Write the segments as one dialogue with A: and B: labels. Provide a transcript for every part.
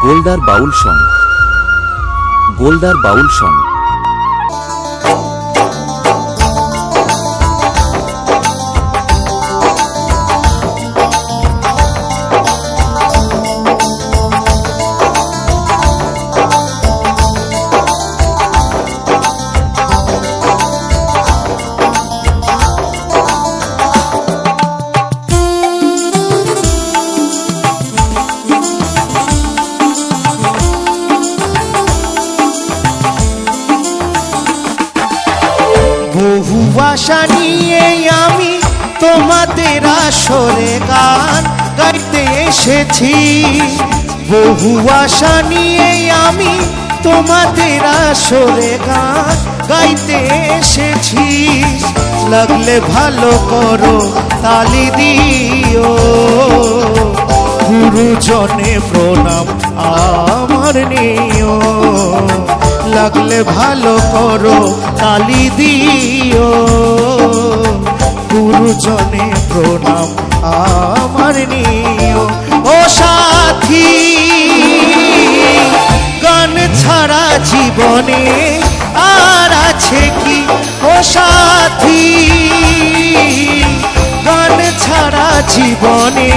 A: গোলদার বাউল song Goldar বাউল song
B: আশা নিয়ে আমি তোমাদের আসরে গান গাইতে এসেছি। বহু আশা নিয়ে আমি তোমাদের আসরে গান গাইতে এসেছি। লাগলে ভালো করো, তালি দিও। গুরুজনে প্রণাম আমার নিও। লাগলে ভালো করো, তালি দিও। গুরুজনে প্রণাম আমার নিও। ও সাথী, গান ছাড়া জীবনে আর আছে কি? ও সাথী, গান ছাড়া জীবনে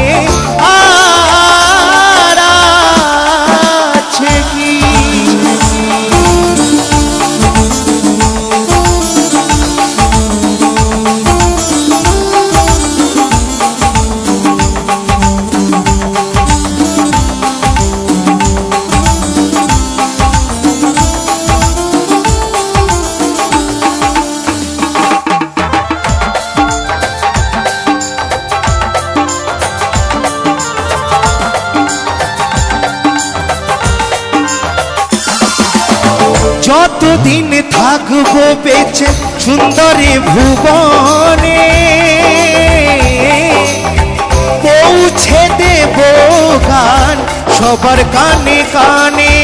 B: যতদিন থাকব বেঁচে সুন্দরী ভুবনে, পৌঁছে দেব গান সবার কানে কানে।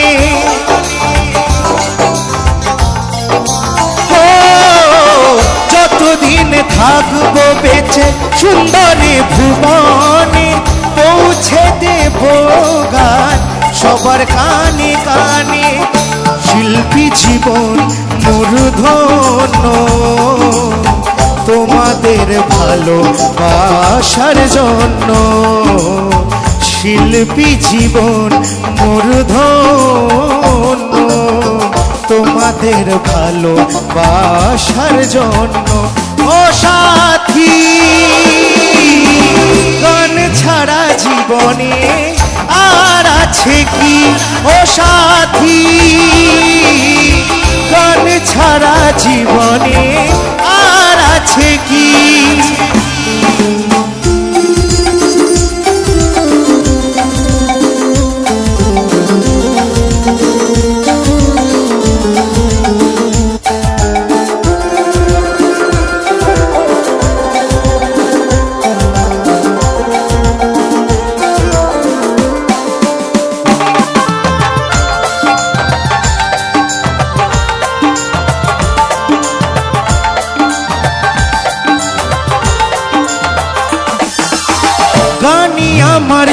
B: যতদিন থাকব বেঁচে সুন্দরী ভুবনে, পৌঁছে দেব গান সবার কানে কানে। জীবন মূর্ধন্য। তোমাদের ভালো ভালোবাসার জন্য শিল্পী জীবন মূর্ধন্য। তোমাদের ভালোবাসার জন্য ও সাথী। আছে কি? ও সাথী গান ছাড়া জীবনে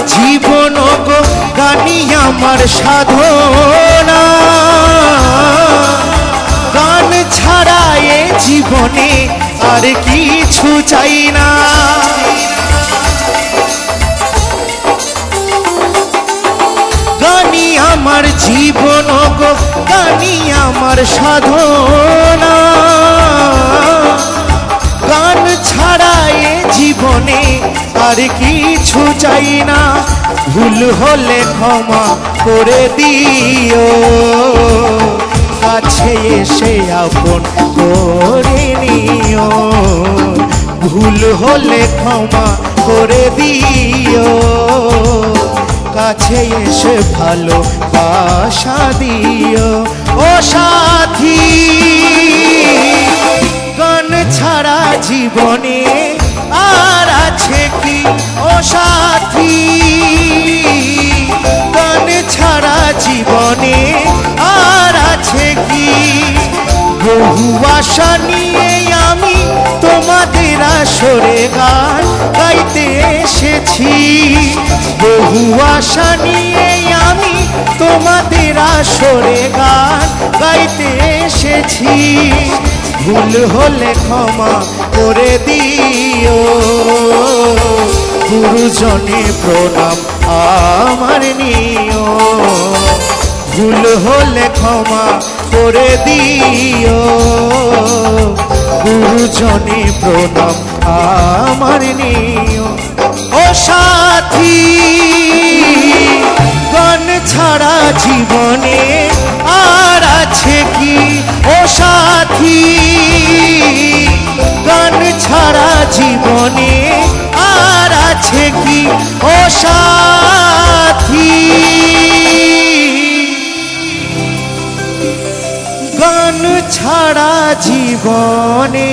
B: জীবন গো, গানি আমার সাধনা। গান ছাড়া এ জীবনে আর কিছু চাই না। গানি আমার জীবন গো, গানি আমার সাধনা। গান ছাড়া এ জীবনে আর কিছু চাই না, ভুল হলে ক্ষমা করে দিও। কাছে এসে আপন করে নিও, ভুল হলে ক্ষমা করে দিও। কাছে এসে ভালো বাসা দিও। ও সাথী, গান ছাড়া জীবনে আর আছে আসরে গান গাইতে এসেছি। বহু আশা নিয়ে আমি তো আসরে গান গাইতে এসেছি। ভুল হলে ক্ষমা করে দিও। গুরুজনে প্রণাম আমার নিও। ভুল হলে ক্ষমা করে দিও। গুরুজনে প্রণাম আমার নিও। ও সাথী গান ছাড়া জীবনে জীবনে